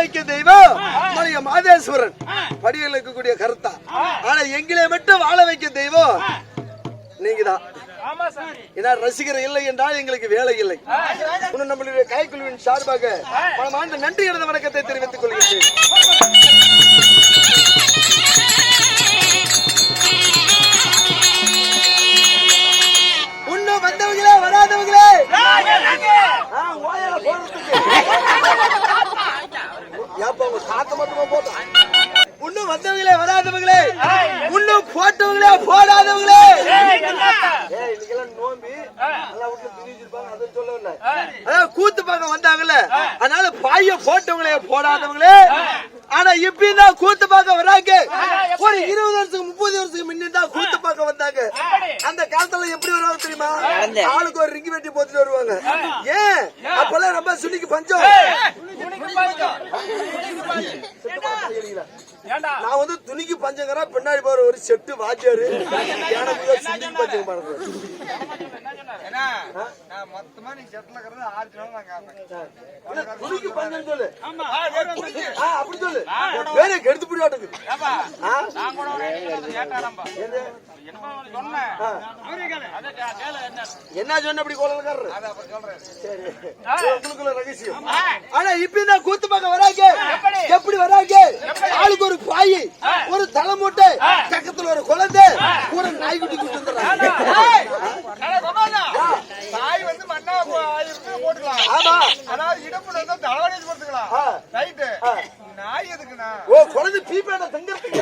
வைக்க தெய்வம் நம்முடைய மாதேஸ்வரன். படியில் இருக்கக்கூடிய கருத்தா. ஆனா எங்களை மட்டும் வாழ வைக்க தெய்வம் நீங்கதான். ஏன்னா ரசிகர் இல்லை என்றால் எங்களுக்கு வேலை இல்லை. நம்மளுடைய கைக்குழுவின் சார்பாக பல ஆண்டு நன்றி எழுத வணக்கத்தை தெரிவித்துக் கொள்கிறேன். நான் வந்து துணிக்கு பஞ்சங்கரா பின்னாடி போற ஒரு செட்டு வாத்தியாரு. எனக்கு பஞ்சம் பண்றேன் இல்ல, துணிக்கு பஞ்சம் சொல்லு. ஆ, அப்படி சொல்லு. வேற கெடுத்து பிடி ஆட்டுக்கு. என்ன? சொன்ன அப்படி கோலக்காரரு சரி. உங்களுக்குள்ள ரகசியம். ஆனா இப்ப தான் கூத்து பார்க்க வராங்க. எப்படி? வராங்க? ஆளுக்கு ஒரு பாய் ஒரு தலைமூட்டை பக்கத்துல ஒரு குழந்தை கூட நாய்க்குட்டி கூட்டு வந்துடுறாங்க. வந்து மண்ணா போட்டுக்கலாம். ஆமா. அதாவது இடுப்புல வந்து தலைவலி போட்டுக்கலாம். ரைட்டு ஓ குழந்தை பீப்பேட்ட தங்கறதுக்கு.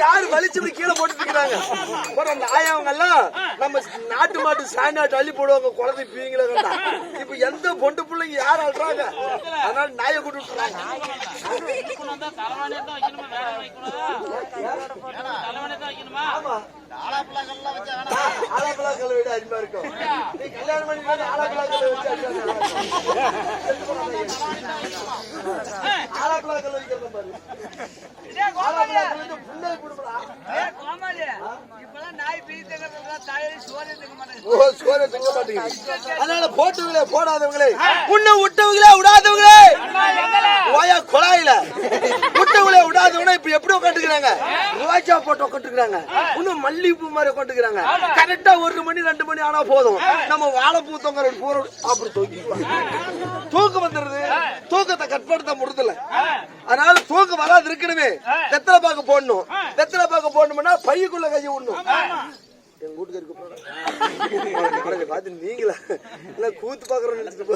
யாரு வலிச்சு இப்படி கீழே போட்டு இருக்கிறாங்க போற அந்த ஆயாவங்க எல்லாம் நம்ம நாட்டு மாட்டு சாய்நாட்டு அள்ளி போடுவாங்க குழந்தை பீங்கள கண்டா இப்ப எந்த பொண்டு பிள்ளைங்க யார் ஆடுறாங்க அதனால நாயை கூட்டு விட்டுறாங்க. ஆமா. ஆலாப்பழா கல்லை விட அருமையா இருக்கும். நீ கல்யாணம் பண்ணி ஆலாப்பழா கல்லை வச்சு கல்லை வைக்கிறத பாரு. வந்து மாட்டேங்குது. அதனால போட்டவங்களே போடாதவங்களே உன்னை விட்டவங்களே விடாதவங்களே ஓயா குழாயில விட்டவங்களே விடாதவங்களே இப்ப எப்படி உட்காந்துக்கிறாங்க ரோஜா போட்டு உட்காந்துக்கிறாங்க இன்னும் மல்லிகைப்பூ மாதிரி உட்காந்துக்கிறாங்க கரெக்டா ஒரு மணி ரெண்டு மணி ஆனா போதும். நம்ம வாழைப்பூ தொங்க பூர அப்படி தூக்கி தூக்கம் வந்துருது. தூக்கத்தை கட்படுத்த முடியல அதனால தூக்கம் வராது இருக்கணுமே. வெத்தலை பாக்க போடணும். வெத்தலை பாக்க போடணும்னா பையக்குள்ள கையை விடணும். எங்க வீட்டுக்கு இருக்க பார்த்து நீங்களா? இல்ல கூத்து பாக்குறோம் நினைச்சிட்டு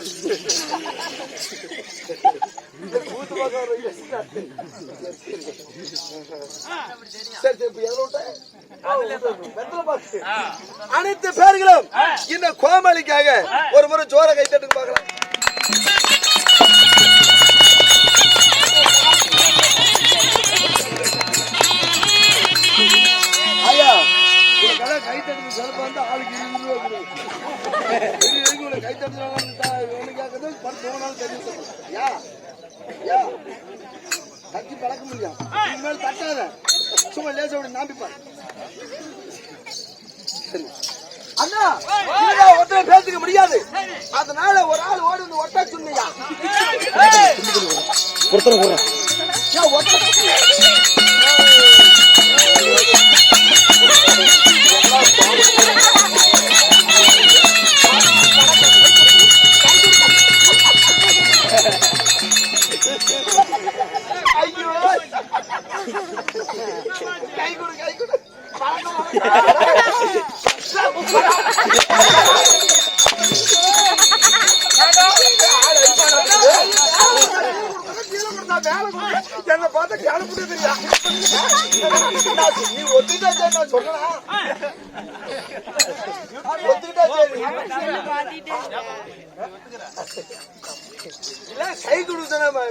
அனைத்து பேர்களும் இந்த கோமாளிக்காக ஒரு முறை ஜோர கைத்தட்டுக்கு பார்க்கலாம். சும்மா லேசா அப்படி நாம்பிப்பார். அண்ணா ஒருத்தரை பேசிக்க முடியாது. அதனால ஒரு ஆள் ஓடி வந்து ஒட்ட சொன்னீங்க ஏன் ஒட்ட இல்ல, கை கொடுத்தன மேல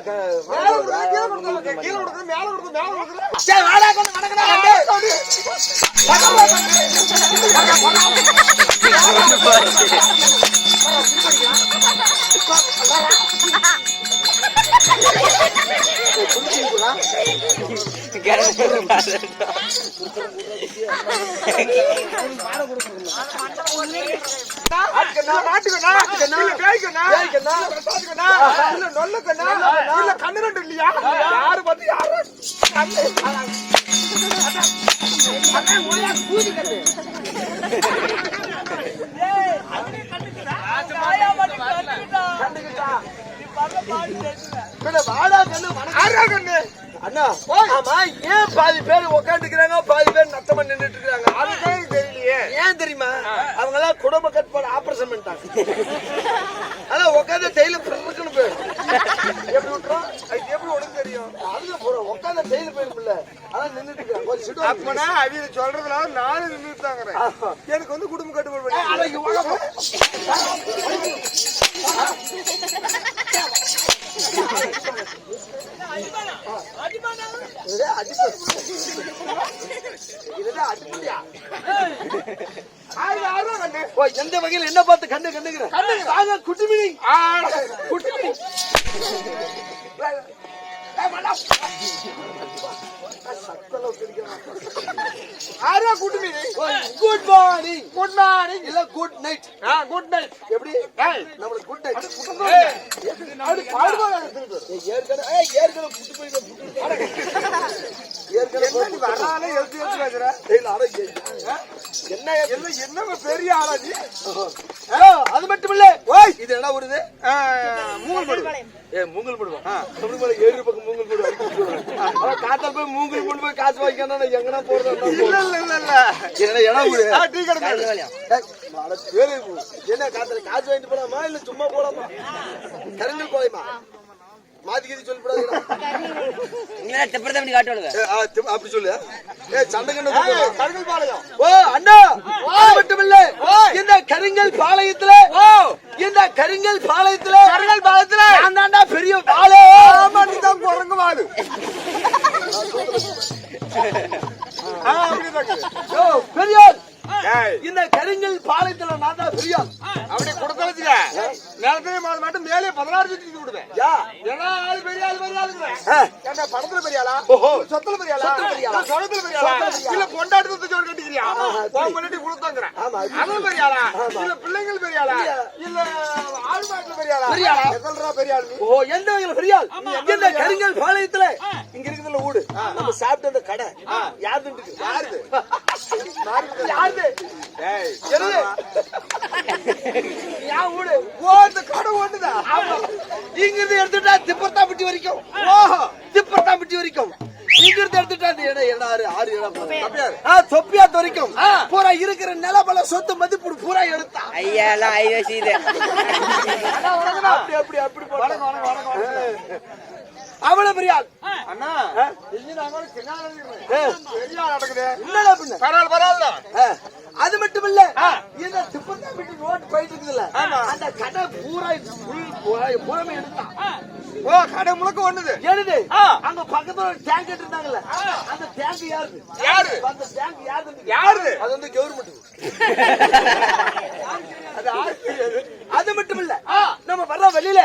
கொடுத்தன கீழே கொடுத்தன மேல கொடுத்தன மேல கொடுத்தன சரி வாடா கொண்டு கடக்கடா கண்டு ஆட்டுக்கண்ணா, மாட்டுக்கண்ணா, கண்ணு ரெண்டு இல்லையா? யாரு பார்த்து யாரு? வாடா கண்ணு அண்ணா ஆமா ஏன் பாதி பேர் உட்காந்துக்கிறாங்க பாதி பேர் நத்தமா நின்றுட்டு இருக்காங்க ஏன் தெரியுமா அவங்க எல்லாம் குடும்ப கட்டுப்பாடு ஆபரேஷன் பண்ணிட்டாங்க அதான் உட்காந்து டெய்லி பிறக்குன்னு போய் எப்படி விட்டுறோம் அது எப்படி உனக்கு தெரியும்? அதுல போறோம் உட்காந்து டெய்லி போயிருக்குல்ல அதான் இருக்காங்க கொஞ்சம் சிட்டு அப்பனா அவிய சொல்றதுல நானும் நின்னுட்டு தாங்கிறேன். எனக்கு வந்து குடும்ப கட்டுப்பாடு பண்ணி. அடங்கி வாங்க போ. இதுதான் அடிப்பு. இதுதான் அடிப்பியா? ஓ, எந்த வகையில் என்ன பார்த்து கண்ணு கண்ணுங்கிற வாங்க குட்டிமினி ஆ, குட்டிமினி யாரா குடுமி? Good morning good morning. இல்ல குட் நைட் ஆ, குட் நைட். எப்படி? நம்மளுக்கு குட் நைட் அப்படி பாடுவாங்க போய் ஏற்கனவே என்ன பெரிய ஆளா நீ? அது மட்டும் இல்ல. ஓய்! இது என்ன வருது மூங்கல் படு. ஏ மூங்கல் போடுவோம் போல ஏழு பக்கம் மூங்கல் போடுவோம் காத்தால் போய் மூங்கல் கொண்டு போய் காசு வாங்கிக்கணும் நான் எங்கனா போறது? இல்ல, இல்ல, இல்ல, இல்ல. என்ன இடம் டீ கடை. என்ன காத்துல காசு வாங்கிட்டு போலாமா இல்ல சும்மா போலாமா? கருங்கல் கோயமா மாத்தி கீதி சொல்லி நீங்களா பண்ணி அப்படி சொல்லு. ஏ கருங்கல் பாளையம். ஓ அண்ணா மட்டும் இல்ல இந்த கருங்கல் பாளையத்துல இந்த கருங்கல் பாளையத்துல சொத்துல பெரிய ஆளா? இல்ல பொண்டாட்டி சோறு கட்டிக்கிறியா? உன் பொண்டாட்டி கொடுத்தாங்கிறேன். ஆமா. அவன் பெரிய ஆளா? ஆமா. இல்ல பிள்ளைங்கள் பெரிய ஆளா? இல்ல ஆள் மாட்டுல பெரிய ஆளா? பெரிய ஆளா? எத்தனைடா பெரிய ஆளு நீ? ஓ எந்த வகையில இந்த கருங்கல் பாளையத்துல இங்க இருக்குதுல வீடு நம்ம சாப்பிட்ட அந்த கடை யாருது யாருது? யாருது ஏய், என்னது யா வீடு ஓ, இந்த கடை ஒண்ணுதா? ஆமா. இங்க இருந்து எடுத்துட்டா திப்பத்தாம்பட்டி வரைக்கும் ஓஹோ திப்பத்தாம்பட்டி வரைக்கும் இங்க இருந்து எடுத்துட்டா அந்த இடம் இடம் ஆறு. ஆ, தொப்பியாத் வரைக்கும் பூரா இருக்கிற நிலபல சொத்து மதிப்பு பூரா எடுத்தா. ஐயா எல்லாம் ஐவசி இது அப்படி அப்படி அப்படி போட்டான். அவ்வளவு பெரிய ஆள். அண்ணா. பெரிய நடக்குது. பின்ன? பரவாயில்ல, பரவாயில்ல. அது மட்டும் இல்ல இந்த திப்பத்தாம்பட்டி ரோட் போயிட்டு இருக்குதுல்ல அந்த கடை பூரா எடுத்தான் ஓ, கடை முழுக்க ஒண்ணுது. எழுது அங்க பக்கத்துல ஒரு டேங்க் இருந்தாங்கல்ல அந்த டேங்க் யாரு யாரு? அந்த டேங்க் யாரு யாரு? அது வந்து கவர்மெண்ட். அது மட்டும் இல்ல வெளியில.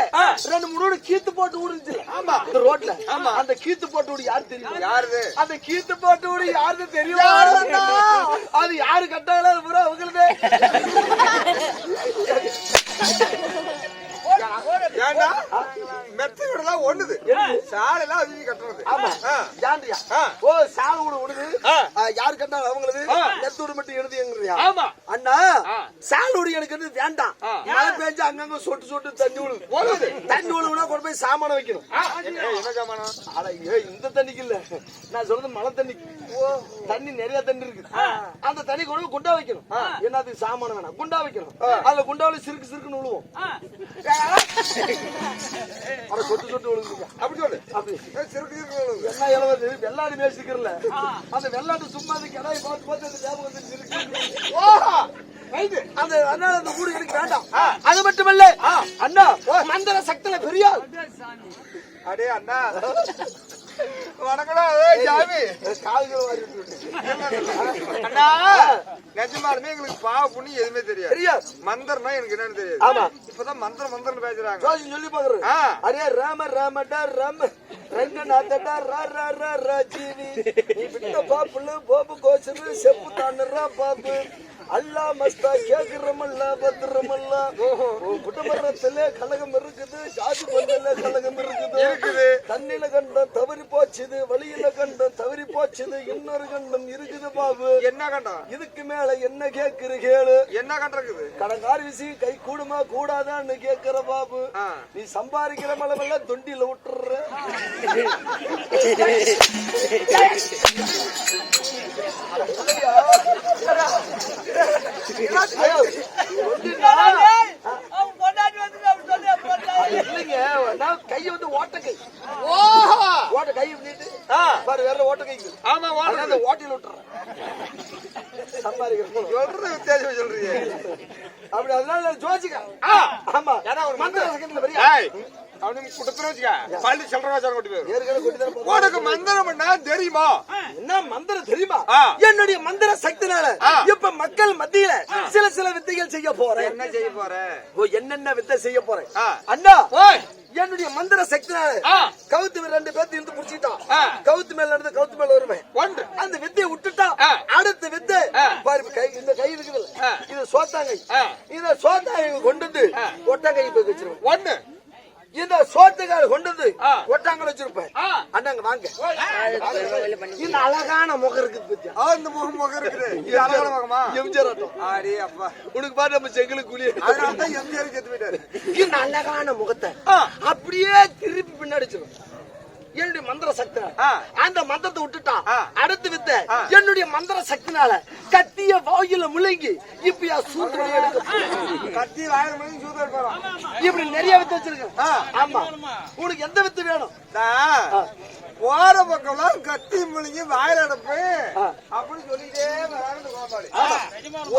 ரெண்டு மூணு கீத்து போட்டு விடுச்சு ஆமா. இந்த ரோட்ல. ஆமா. அந்த கீத்து போட்டு வீடு யாரு தெரியும்? யாருது? அந்த கீத்து போட்டு வீடு யாருன்னு தெரியும்? அது யாரு கட்டாங்களோ அது பூரா அவங்களுக்கு ஏன்டா? மெத்தை வீடெல்லாம் ஒண்ணுது. சாலையெல்லாம் அது கட்டுறது. ஆ. ஓ சாவு வீடு விடுது. யாரு கட்டாங்க அவங்களது. ஆ. நெத்து வீடு மட்டும் எழுதி எங்கறியா ஆமா. அண்ணா ஆ. சால் வீடு எனக்கு வந்து வேண்டாம். மழை பெஞ்சு அங்கங்க சொட்டு சொட்டு தண்ணி விழுது. தண்ணி விழுவுனா கொண்டு போய் சாமான வைக்கணும். என்ன ஜாமானம்? அட, ஏய், இந்த தண்ணிக்கு இல்ல. நான் சொல்றது மழை தண்ணி ஓ. தண்ணி நிறைய தண்ணி இருக்கு. அந்த தண்ணி கொண்டு போய் குண்டா வைக்கணும். என்னது சாமானம் வேணாம். குண்டா வைக்கணும். அதுல குண்டாவில சிறுக்கு சிறுக்குன்னு விழுவோம் அட சொட்டு சொட்டு விழுந்துருக்கா அப்படி சொல்லு. அப்படி. சிறுக்கு சிறுக்கு விழுகுது. என்ன இளவது வெள்ளாடு மேய்ச்சிக்கிறல அந்த வெள்ளாடு சும்மா அந்த கிடாய் பார்த்து பார்த்து அந்த ஞாபகம் வந்து சிரிக்குது. அந்த அண்ணா அந்த ஊரு எனக்கு வேண்டாம். அது மட்டுமல்ல அண்ணா மந்திர சக்தியில பெரியார். அடே அண்ணா. எங்களுக்கு பாவ எதுவுமே தெரியாது. தெரியாது மந்திரம்னா எனக்கு என்னன்னு தெரியாது. இப்பதான் மந்திரம் மந்திரம் பேசுறாங்க. சொல்லி பாக்குறேன் அரே ராம ராமடா ராம. ரங்கநாதடா ரா ரா ரா ரா ஜீவி. நீ பாப்புல போபு கோசரு செப்பு தாண்டா பாப்பு அல்லா மஸ்தா கேக்குறமல்ல பத்திரமல்ல குட்டமரத்துல கலகம் இருக்குது ஜாதி பந்தல்ல கலகம் இருக்குது இருக்குது. தண்ணில கண்டம் தவறி போச்சுது வழியில கண்டம் தவறி போச்சுது இன்னொரு கண்டம் இருக்குது பாபு என்ன கண்டம் இதுக்கு மேல என்ன கேக்குற கேளு என்ன கண்டம் இருக்குது கடங்கார விஷயம் கை கூடுமா கூடாதான்னு கேக்குற பாபு. நீ சம்பாதிக்கிற மலவெல்லாம் தொண்டியில விட்டுற தொண்டினா? இல்லைங்க நான் கை வந்து ஓட்ட கை ஓட்ட கை நீட்டு. பாரு வேற ஓட்ட கை. ஆமா ஓடுறது அந்த ஓட்டையில விட்டுறேன். சம்பாதிக்கிற சொல்றது வித்தியாசம் சொல்றீங்க அப்படி அதனால ஜோசிக்க. ஆமா. ஏன்னா ஒரு மந்திர செகண்ட்ல பெரிய அவனுக்கு வச்சுக்க பள்ளி சில்லற கொண்டு. உனக்கு மந்திரம் தெரியுமா என்ன மந்திரம் தெரியுமா. என்னுடைய மந்திர சக்தினால. இப்ப மக்கள் மத்தியில சில சில வித்தைகள் செய்ய போறேன் என்ன செய்ய போற ஓ, என்னென்ன வித்தை செய்ய போறேன். அண்ணா என்னுடைய மந்திர சக்தினால. கவுத்து மேல ரெண்டு பேர்த்து இருந்து புடிச்சிட்டான். கவுத்து மேல இருந்து கவுத்து மேல வருவேன் ஒன்று அந்த வித்தையை விட்டுட்டா. அடுத்த வித்தை. பாரு கை இந்த கை இருக்குதுல்ல ஆ. இது சோத்தாங்கை ஆ. இந்த சோத்தாங்கை கொண்டு வந்து. ஒட்டாங்கை போய் வச்சிருவேன் ஒண்ணு இந்த சோத்துக்கால் கொண்டு வந்து. ஒட்டாங்கல் வச்சிருப்பேன். அண்ணாங்க வாங்க. இந்த அழகான முகம் இருக்குது இந்த முகம் முகம் இருக்குது. இது அழகான முகமா? எம்ஜிஆர் ஆட்டம் ஆடி அப்பா. உனக்கு பாரு நம்ம செங்கலுக்கு அதனால தான் எம்ஜிஆர் செத்து போயிட்டாரு. இந்த அழகான முகத்தை. அப்படியே திருப்பி பின்னாடி. என்னுடைய மந்திர சக்தினால. அந்த மந்திரத்தை விட்டுட்டான். அடுத்து வித்த. என்னுடைய மந்திர சக்தினால கத்திய வாயில முழுங்கி இப்ப சூத்திரம் எடுக்க கத்தி ஆயிரம் மணிக்கு சூதர் போறான் இப்படி நிறைய வித்து வச்சிருக்கேன். ஆமா உனக்கு எந்த வித்து வேணும் போற பக்கம்லாம் கத்தி முழுங்கி வாயில அடப்பு. அப்படின்னு சொல்லிட்டே வராங்க கோபாலி.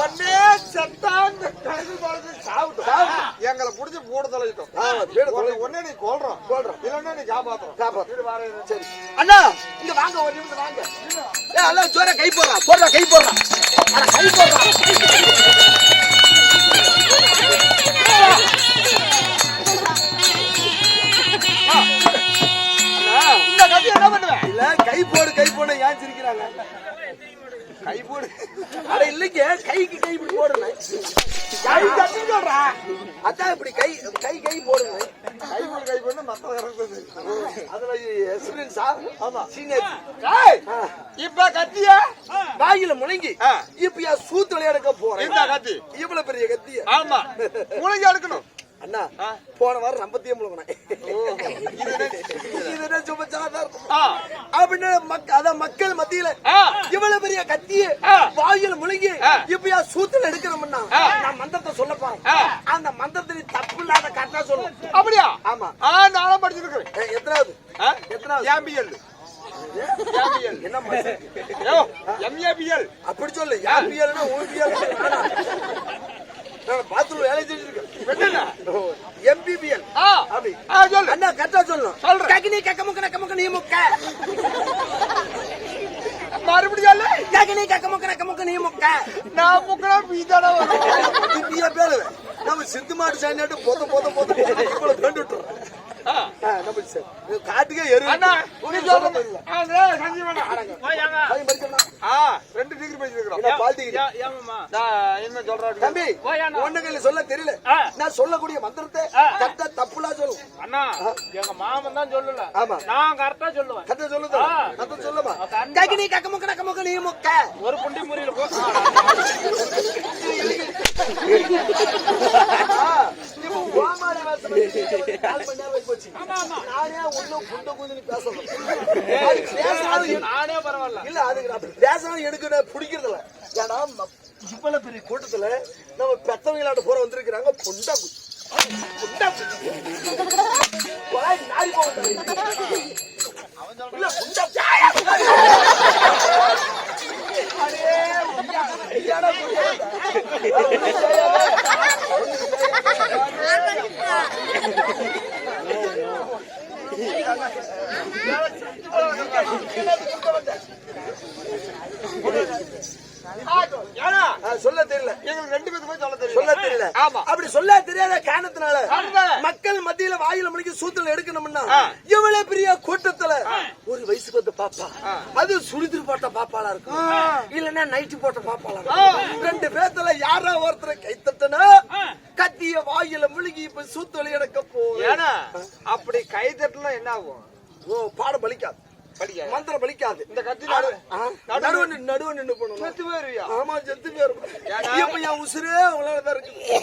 ஒன்னே செத்தான் கழுது பாலத்து சாப்பிட்டோம் எங்களை புடிச்சு போட தொலைட்டோம் ஆமா, வீடு தொலை- ஒன்னே நீ கொல்றோம். கொல்றோம். இல்லன்னா நீ காப்பாத்துறோம். காப்பாத்து. வீடு வாடகை சரி. அண்ணா இங்க வாங்க ஒரு நிமிஷம் வாங்க. ஏ எல்லாம் ஜோர கை போடுறா போடுறா கை போடுறா. அட, கை போடுறா. இப்ப கத்திய? வாயில முழங்கி. இப்ப என் சூத்துல எடுக்க போறேன். இந்த கத்தி. இவ்வளவு பெரிய கத்திய. ஆமா. முழுங்கி எடுக்கணும் அண்ணா. போன வாரம் ரம்பத்தையும் முழுங்கினேன். இது என்ன? சும்மா அப்படின்னு அதான் மக்கள் மத்தியில. இவ்வளவு பெரிய கத்திய. வாயில முழுங்கி ஆ. இப்ப என் சூத்துல எடுக்கணும்னா ஆ. நான் மந்திரத்தை சொல்ல போறேன். ஆ. அந்த மந்திரத்தை நீ தப்பு இல்லாத கரெக்டா சொல்லணும் அப்படியா? ஆமா. ஆ நானும் படிச்சிருக்கிறேன். எத்தனாவது? எத்தனாவது? ஏம்பிஎல் ஏம்பிஎல் என்ன மனுஷன்? யோ எம்ஏபிஎல். அப்படி சொல்லு உன் பியல் நான் பாத்ரூம் வேலை செஞ்சிருக்கேன் எம்பிபிஎல் அப்படி. சொல்லு. அண்ணா கரெக்டா சொல்லணும். சொல்றேன். ககினி கக்க முக்க நக்க முக்க நீ முக்க. மறுபடியும் சொல்லு. ககினி கக்க முக்க நக்க முக்க நீ முக்க. நான் பீதாடா பேரு நம்ம சிந்து மாட்டு சாணியாட்டு பொத பொத பொத இவ்வளவு கண்டு விட்டுறோம் ஆ. ஆ, நம்ம காட்டுக்கே எரு அண்ணா உனக்கு நீ சொல்ல சொல்ல தெரியல. ஆ டேய் சஞ்சீவனா பையன் படிக்கணும். ஆ ரெண்டு டிகிரி படிச்சிருக்கிறோம் என்ன பால் டிகிரி? நான் என்ன சொல்றேன் தம்பி ஒண்ணு கையில சொல்ல தெரியல. நான் சொல்லக்கூடிய மந்திரத்தை கரெக்டா தப்புலா சொல்லும். அண்ணா எங்க மாமன் தான் சொல்லல. ஆமா. நான் கரெக்டா சொல்லுவேன். கரெக்டா சொல்லுது? கரெக்டா சொல்லுமா? ககினி கக்க முக்க நக்க முக்க நீ முக்க. ஒரு புண்டி முறியில போ. இப்போ ஓமாரி வாசம் வந்து கால் மணி நேரம் ஆகி போச்சு. நானே ஒண்ணும் குண்ட குந்தினு பேசணும். அது பேசினாலும் எடு- நானே பரவாயில்ல. இல்ல, அதுக்கு நான் பேசினாலும் எனக்கு நான் பிடிக்கிறது இல்ல. ஏன்னா, இவ்வளவு பெரிய கூட்டத்துல நம்ம பெத்தவங்களாட்ட போற வந்திருக்கிறாங்க பொண்டா குச்சி. பொண்டா வாய் நாரி போகுது. இல்ல, சொல்ல தெரியல. எங்களுக்கு ரெண்டு பேத்துக்குமே சொல்ல தெரியும் சொல்ல தெரியல. ஆமா. அப்படி சொல்ல தெரியாத காரணத்தினால காரணத்தினால. மக்கள் மத்தியில வாயில மணிக்கு சூத்திரம் எடுக்கணும்னா இவ்வளவு பெரிய கூட்டத்துல ஒரு வயசுக்கு வந்து பாப்பா அது சுடிதிரு போட்ட பாப்பாளா இருக்கும். இல்லன்னா நைட்டு போட்ட பாப்பாளா இருக்கும். ரெண்டு பேர்த்துல யாரா ஒருத்தரை கைத்தட்டனா கத்திய வாயில முழுகி இப்ப சூத்தொலி எடுக்க ஏன்னா அப்படி கை தட்டலாம் என்ன ஆகும்? ஓ பாடம் பலிக்காது. மந்திரம் பலிக்காது இந்த கத்தி நடு நடுவு நின்னு- நடுவு நின்னு போகணும் செத்து போயிருவியா? ஆமா செத்து போயிரும் இப்ப என் உசுரே அவ்வளவு தான் இருக்குது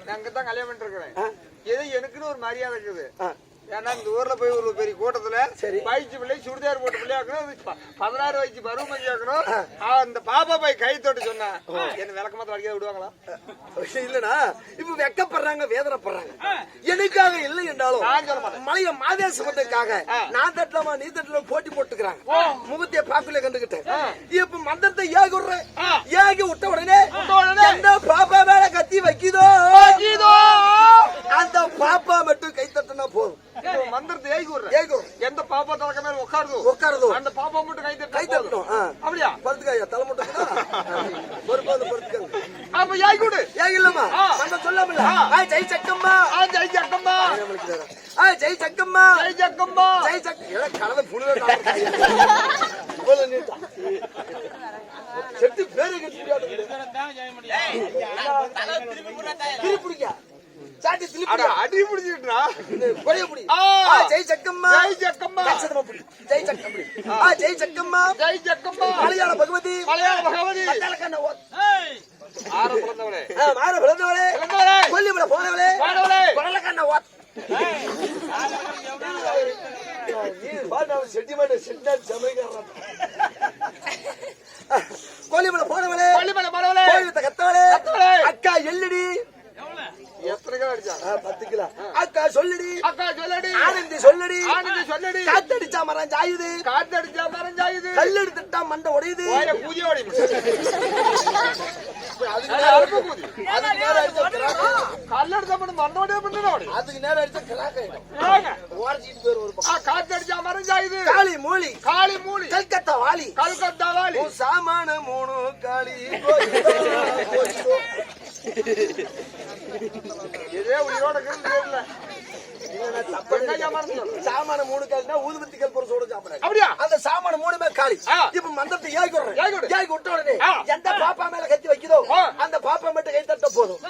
நான் அங்கதான் கல்யாணம் பண்ணிட்டு இருக்கிறேன். ஏதோ எனக்குன்னு ஒரு மரியாதை இருக்குது. ஏன்னா இந்த ஊர்ல போய் ஒரு பெரிய கூட்டத்துல சரி. பயிற்சி பிள்ளை சுடிதார் போட்ட பிள்ளை ஆக்கணும். அது ப- பதினாறு வயசு பருவம் ஆ, அந்த பாப்பா போய் கை தொட்டு சொன்னா என்ன விளக்கமாத்த வடிக்க விடுவாங்களா? இல்லனா இப்ப வெக்கப்படுறாங்க வேதனைப்படுறாங்க. எனக்காக இல்லை என்றாலும். மலைய மாதேசமத்துக்காக நான் தட்டலாமா நீ தட்டல போட்டி போட்டுக்கிறாங்க. முகத்தைய பாக்குல கண்டுகிட்டேன். இப்ப மந்திரத்தை ஏகி விடுறேன் ஏகி விட்ட உடனே உடனே. எந்த பாப்பா மேல கத்தி வைக்குதோ? அந்த பாப்பா மட்டும் கை தட்டினா போதும். மந்திரத்தை ஏகி விடுறேன். ஏகி. எந்த பாப்பா தலைக்க மேல உட்காருதோ உட்காருதோ. அந்த பாப்பா மட்டும் கை தட்டா கை தட்டணும். அப்படியா? படுத்துக்காயா தலை மட்டும் பொறுப்பு வந்து படுத்துக்காங்க. அப்ப ஏகி விடு. ஏன் இல்லம்மா. சொல்லாமல ஆ. ஜெய் சக்கம்மா ஆ, ஜெய் ஜக்கம்மா. ஆ ஜெய் சக்கம்மா ஜெய் ஜக்கம்மா. ஜெய் சக் எல்லாம் கலவை புழுவே செத்து பேரு கட்டி திருப்பிடிக்கா சாட்டி அட திருப்பிடியா அடி பிடிச்சிட்டுனா கொலைய புடி ஆ. ஜெய் சக்கம்மா ஜெய் ஜக்கம்மா. கச்சதமா புடி ஜெய் சக்கம் புடி ஆ ஜெய் சக்கம்மா ஜெய் ஜக்கம்மா. மலையாள பகவதி மலையாள பகவதி மத்தாளக்கண்ண ஓ. ஆற பிறந்தவளே. ஆ மாற பிறந்தவளே. பிறந்தவளே. கொல்லிமலை போனவளே. போனவளே. குடலக்கண்ண ஓ. செட்டிமேட் செட்டினாட் சமைக்கிறான் காத்தடிச்சா மரம் சாயுது. காத்தடிச்சா மறைஞ்சாயுது கல்லெடு திட்டா மண்டை உடையுது ஓய பூஜை ஓடி அதுக்கு அது நேரம் அறுப்பு பூஜை அதுக்கு நேரம் அடிச்சா கிராக்கா கல்லெடுத்த பண்ணு மண்டோடே பண்ணு ஓடி அதுக்கு நேரம் அடிச்சா கிராக்காயிடும் ஏங்க. ஓடிச்சிட்டு போயிரு ஒரு பக்கம் ஆ காத்தடிச்சா மறைஞ்சாயுது காளி மூலி காளி மூலி கல்கத்தா வாலி கல்கத்தா வாலி உன் சாமான மூணு காளி கோயிலோ, கோயிலோ. இதே உயிரோட இருக்குன்னு இல்லைன்னா தப்பு என்ன ஏமாந்து சொல்லு. சாமான மூணு காலினா ஊதுபத்தி கல் பொருள் சோட சாப்பிடாது அப்படியா அந்த சாமான மூணுமே காலி ஆ. இப்ப மந்தத்தை ஏகி விடுறேன் ஏகி விடு. ஏகி விட்ட உடனே ஆ. எந்த பாப்பா மேல கத்தி வைக்குதோ ஆ. அந்த பாப்பா மட்டும் கை தட்ட போதும்.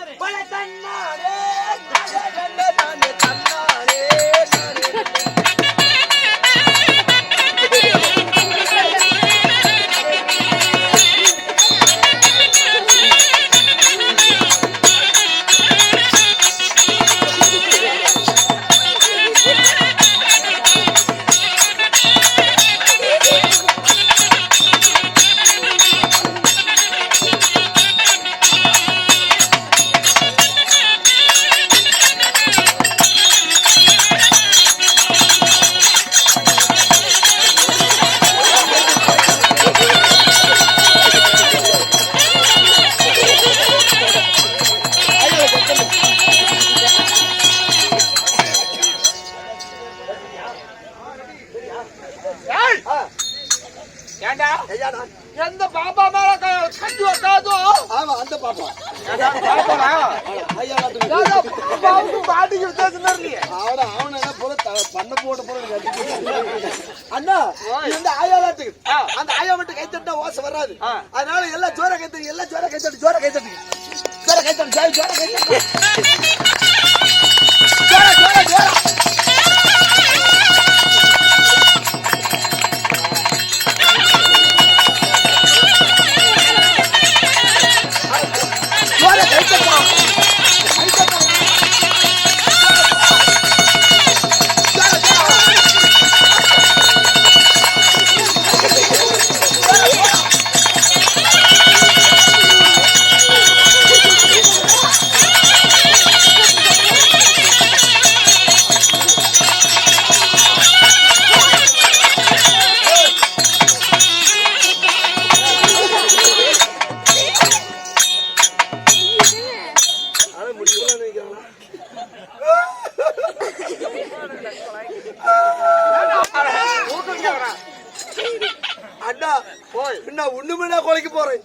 கொலைக்கு போறேன்.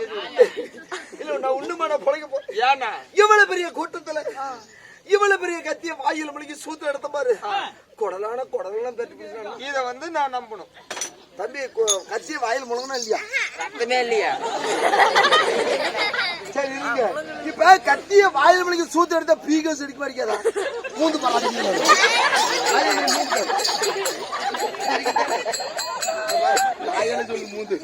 வச்சு விடு. இல்ல நான் பொழைக்க போ ஏன்னா? இவ்வளவு பெரிய கூட்டத்துல இவ்வளவு பெரிய கத்திய வாயில முழுகி சூத்து எடுத்த பாரு. குடலான குடலாம் தட்டி இத வந்து நான் நம்பணும். தம்பி கத்திய வாயில முழுங்கனா இல்லையா? ரத்தமே இல்லையா? சரி இருங்க. இப்ப கத்திய வாயில முழுகி சூத்து எடுத்த பீகஸ் அடிக்க மாட்டேங்காதா மூந்து பாருங்க சொல்லு மூந்து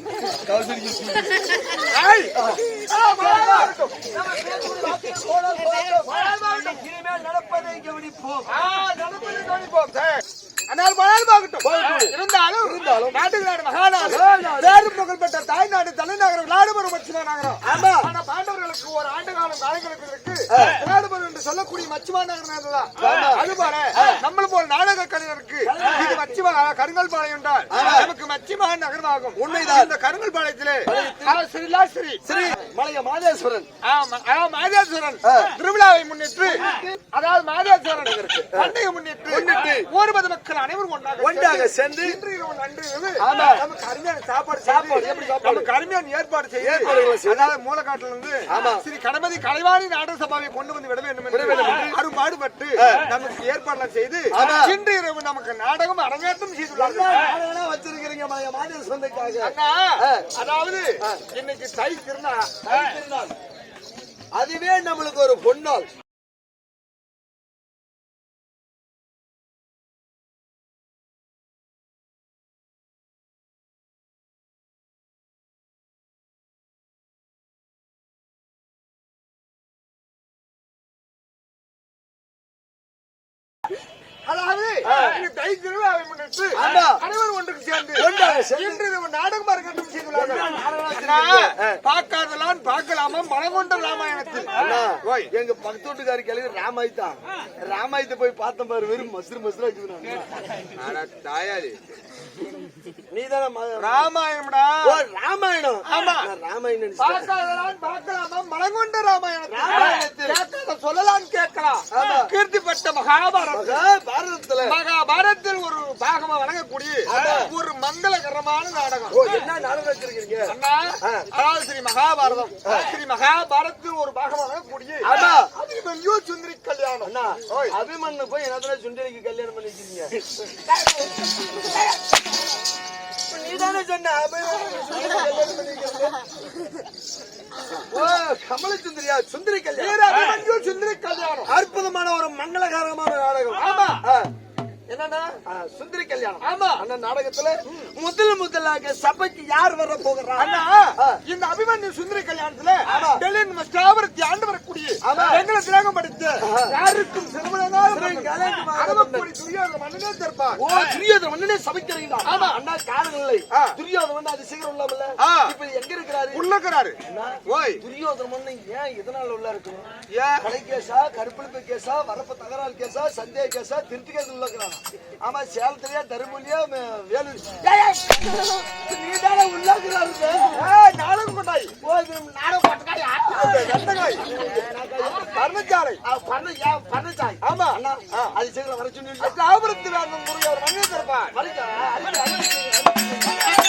நடப்பதை கவனிப்போம் நடப்பதை கவனிப்போம். சரி. ஆனால் மணல். போகட்டும். இருந்தாலும் இருந்தாலும். நாட்டுக்கு நாடு மகாநாடு. வேறு புகழ்பெற்ற தாய்நாடு தலைநகரம் விளாடுபுரம் மச்சிமா நகரம். ஆமா. ஆனா பாண்டவர்களுக்கு ஒரு ஆண்டு காலம் காலங்களுக்கு இருக்கு விளாடுபுரம் என்று சொல்லக்கூடிய மச்சிமா நகரம். அது போல நம்மள போல் நாடக கலைஞருக்கு இது மச்சிமா கருங்கல் பாளையம் என்றால் நமக்கு மச்சிமா நகரமாகும். உண்மைதான். இந்த கருங்கல் பாளையத்திலே ஸ்ரீலா ஸ்ரீ சரி மலைய மாதேஸ்வரன். மாதேஸ்வரன். திருவிழாவை முன்னிட்டு அதாவது மாதேஸ்வரன் பண்டிகை முன்னிட்டு முன்னிட்டு. ஊர்வத மக்கள் அனைவரும் ஒன்றாக ஒன்றாக சேர்ந்து அருமையான சாப்பாடு சாப்பாடு, எப்படி சாப்பாடு? அருமையான ஏற்பாடு செய்து. அதாவது மூலக்காட்டுல இருந்து. ஸ்ரீ கணபதி கலைவாணி நாடக சபாவை கொண்டு வந்து விட வேண்டும். அரும்பாடுபட்டு நமக்கு ஏற்பாடுலாம் செய்து. இன்று இரவு நமக்கு நாடகம் அரங்கேற்றம் செய்துள்ளார்கள் வச்சிருக்கிறீங்க அண்ணா ஆ. அதாவது இன்னைக்கு தை திருநாள் திருநாள். அதுவே நம்மளுக்கு ஒரு பொன்னாள் இந்த தை திருவிழாவை முன்னிட்டு ஆமா. அனைவரும் ஒன்றுக்கு சேர்ந்து. ஒன்றாக சேர்ந்து. இன்று இது ஒரு நாடகம் அரங்கேற்றம் செய்துள்ளார்கள் நாடகம் அண்ணா, வச்சிருக்கீங்க. பார்க்காதலான் பார்க்கலாமா? மனங்கொண்ட ராமாயணத்தில் அண்ணா, ஓய். எங்க பக்கத்து வீட்டுக்காரி கிளவி ராமாயித்தா. ராமாயத்தை போய் பார்த்தேன் பாரு வெறும் மசுறு மசுரா தாயாரி நீதானே ராமாயணம்டா. ஓ ராமாயணம். ஆமா. நான் ராமாயணம். பார்க்காதலான் பார்க்கலாமா? மனங்கொண்ட ராமாயணத்தில் ராமாயணத்தில். சொல்லலாம் கேட்கலாம். ஆமா. கீர்த்திப்பட்ட மகாபாரதம் மகா பாரதத்துல மகாபாரதத்தில் ஒரு பாகமா வழங்கக்கூடிய ஒரு மங்களகரமான நாடகம். என்ன நாடகம் வச்சிருக்கீங்க? அண்ணா, அதாவது ஸ்ரீ மகாபாரதம். ஸ்ரீ மகாபாரதத்தில் ஒரு பாகம் வழங்கக்கூடிய ஆமா. அபிமன்யு சுந்தரி கல்யாணம். அபிமன்னு போய் என்னத்துல சுண்டலிக்கு கல்யாணம் பண்ணி வச்சிருக்கீங்க? நீதானே சொன்ன சுந்தரிக்கு கமல சுந்தரியா சுந்தரி கல்யாணம். சுந்தரி கல்யாணம். அற்புதமான ஒரு மங்களகரமான நாடகம். ஆமா. என்னன்னா சுந்தரி கல்யாணம். ஆமா. அந்த நாடகத்துல முதல் முதலாக சபைக்கு யார் வர போகிறா? அண்ணா ஆ. இந்த அபிமன்யு சுந்தரி கல்யாணத்துல. டெல்லியின் மஸ்டாபுரத்தி ஆண்டு வரக்கூடிய. எங்களை தியாகம் படித்து யாருக்கும் மன்னனே தருப்பார். ஓ துரியோதன மன்னனே சபைக்கு இறங்கிட்டான் ஆமா. அண்ணா காரணம் இல்லை. துரியோதன அது சீக்கிரம் உள்ளமில்ல? ஆ. இப்ப எங்க இருக்கிறாரு? உள்ளக்கிறாரு. ஓய். துரியோதன ஏன் இதனால உள்ள இருக்கணும்? ஏன்? கொலை கேஸா கருப்பெழுப்பு கேஸா வரப்பு தகராறு கேஸா சந்தேக கேஸா திருட்டு கேஸ் ஆமா சேலத்திலயா தருமபுரியா வேலூர். நீ தானே உள்ள இருக்கிறாரு ஏய், நாடகம் கொண்டாய் நாடகம் பட்டக்காயா வெண்டகாய் பர்ணச்சாலை பண்ணச்சாய் ஆமா. அண்ணா அது சீக்கிரம் வர சொல்லி வேண்டும் ஒரு மன்னனே தருப்பார் வருங்க